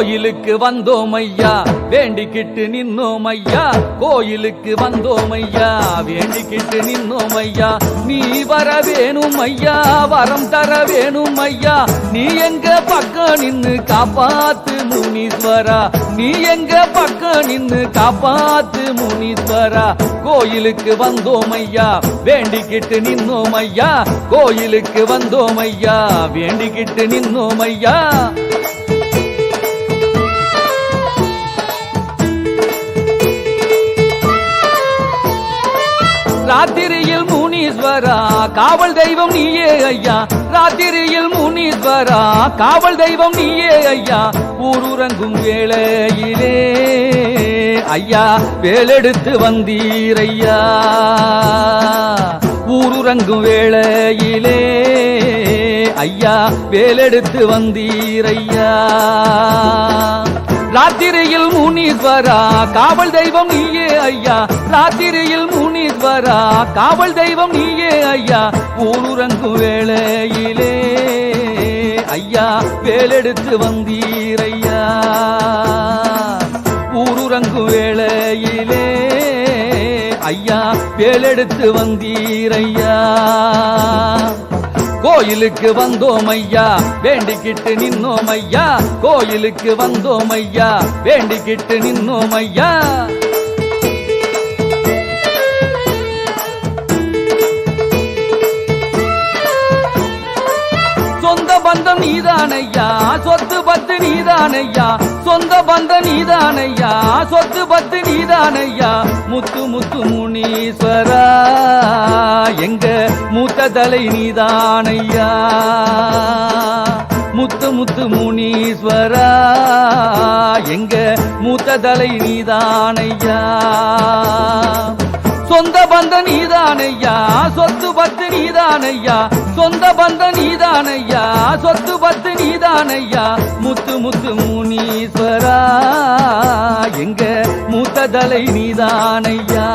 கோயிலுக்கு வந்தோம் ஐயா வேண்டிக்கிட்டு நின்னோம் ஐயா கோயிலுக்கு வந்தோம் ஐயா வேண்டிக்கிட்டு நின்னோம் ஐயா நீ வர வேணும் ஐயா வரம் தர வேணும் ஐயா நீ எங்க பக்கம் நின்னு காப்பாத்து முனீஸ்வரா? நீ எங்க பக்கம் நின்னு காப்பாத்து முனீஸ்வரா? கோயிலுக்கு வந்தோம் ஐயா வேண்டிக்கிட்டு நின்னோம் ஐயா கோயிலுக்கு வந்தோம் ஐயா வேண்டிக்கிட்டு நின்னோம் ஐயா ராத்திரியில் முனீஸ்வரா காவல் தெய்வம் நீயே ஐயா. ராத்திரியில் முனீஸ்வரா காவல் தெய்வம் நீயே ஐயா. ஊருறங்கும் வேளையிலே ஐயா வேலெடுத்து வந்தீரையா. ஊருறங்கும் வேளையிலே ஐயா வேலெடுத்து வந்தீரையா. ராத்திரியில் முனீஸ்வரா காவல் தெய்வம் நீயே ஐயா. ராத்திரியில் முனீஸ்வரா காவல் தெய்வம் நீயே ஐயா. ஊருறங்கும் வேளையிலே ஐயா வேலெடுத்து வந்தீரையா. ஊருறங்கும் வேளையிலே ஐயா வேலெடுத்து வந்தீரையா. கோயிலுக்கு வந்தோம் ஐயா வேண்டிக்கிட்டு நின்னோம் ஐயா கோயிலுக்கு வந்தோம் ஐயா வேண்டிக்கிட்டு நின்னோம் ஐயா சொந்த பந்தம் நீதானையா? சொத்து பத்து நீதானையா? சொந்த பந்தம் நீதானையா? சொத்து பத்து நீதானையா? முத்து முத்து முனீஸ்வரா எங்க மூத்த தலை நீதானையா? முத்து முத்து முனீஸ்வரா எங்க மூத்த தலை நீதானையா? சொந்த பந்த நீதானையா? சொத்து பத்து நீதானையா? சொந்த பந்த நீதானையா? சொத்து பத்து நீதானையா? முத்து முத்து முனீஸ்வரா எங்க மூத்த நீதானையா?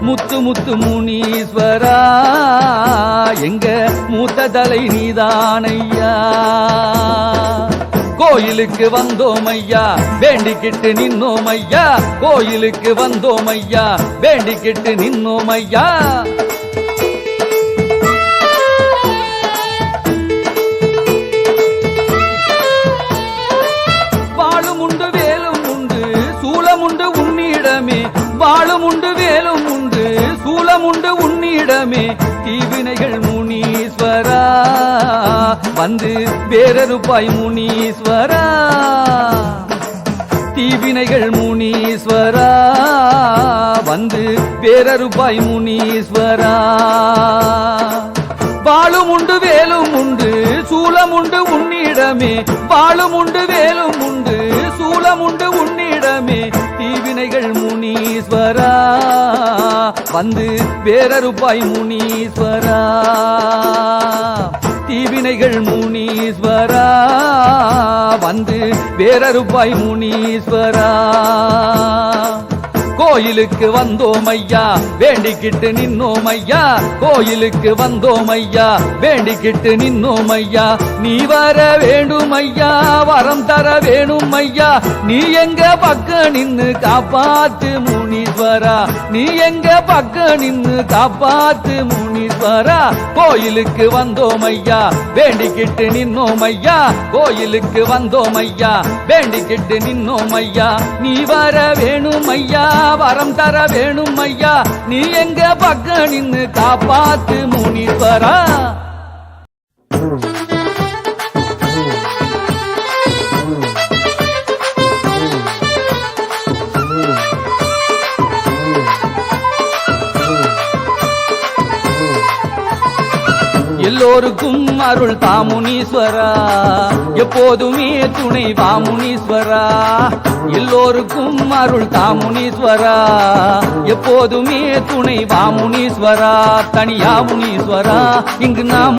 முத்து முத்து முனீஸ்வரா எங்க மூத்த தலை நீதானையா? கோயிலுக்கு வந்தோம் ஐயா வேண்டிக்கிட்டு நின்னோம் ஐயா கோயிலுக்கு வந்தோம் ஐயா வேண்டிக்கிட்டு நின்னோம் ஐயா உண்டு உன்னிடமே தீவினைகள் முனீஸ்வரா. வந்து வேறறுப்பாய் முனீஸ்வரா. தீவினைகள் முனீஸ்வரா. வந்து வேறறுப்பாய் முனீஸ்வரா. வாழும் உண்டு வேலும் உண்டு சூலம் உண்டு உன்னிடமே வாழும் உண்டு வேலும் உண்டு தீவினைகள் முனீஸ்வரா. வந்து வேறறுப்பாய் முனீஸ்வரா. தீவினைகள் முனீஸ்வரா. வந்து வேறறுப்பாய் முனீஸ்வரா. கோயிலுக்கு வந்தோம் ஐயா வேண்டிக்கிட்டு நின்னோம் ஐயா கோயிலுக்கு வந்தோம் ஐயா வேண்டிக்கிட்டு நின்னோம் ஐயா நீ வர வேண்டும் ஐயா வரம் தர வேணும் ஐயா நீ எங்க பக்க நின்னு காப்பாத்து முனீஸ்வரா? நீ எங்க பக்க நின்னு காப்பாத்து முனீஸ்வரா? கோயிலுக்கு வந்தோம் ஐயா வேண்டிக்கிட்டு நின்னோம் ஐயா கோயிலுக்கு வந்தோம் ஐயா வேண்டிக்கிட்டு நின்னோம் ஐயா நீ வர வேணும் ஐயா வரம் தர வேணும் ஐயா. நீ எங்க பக்க நின்னு காப்பாத்து முனீஸ்வரா எல்லோருக்கும் அருள் தாமுனீஸ்வரா எப்போதுமே துணை வாமுனீஸ்வரா எல்லோருக்கும் அருள் தாமுனீஸ்வரா எப்போதுமே துணை வாமுனீஸ்வரா தனியா முனீஸ்வரா. இங்கு நாம்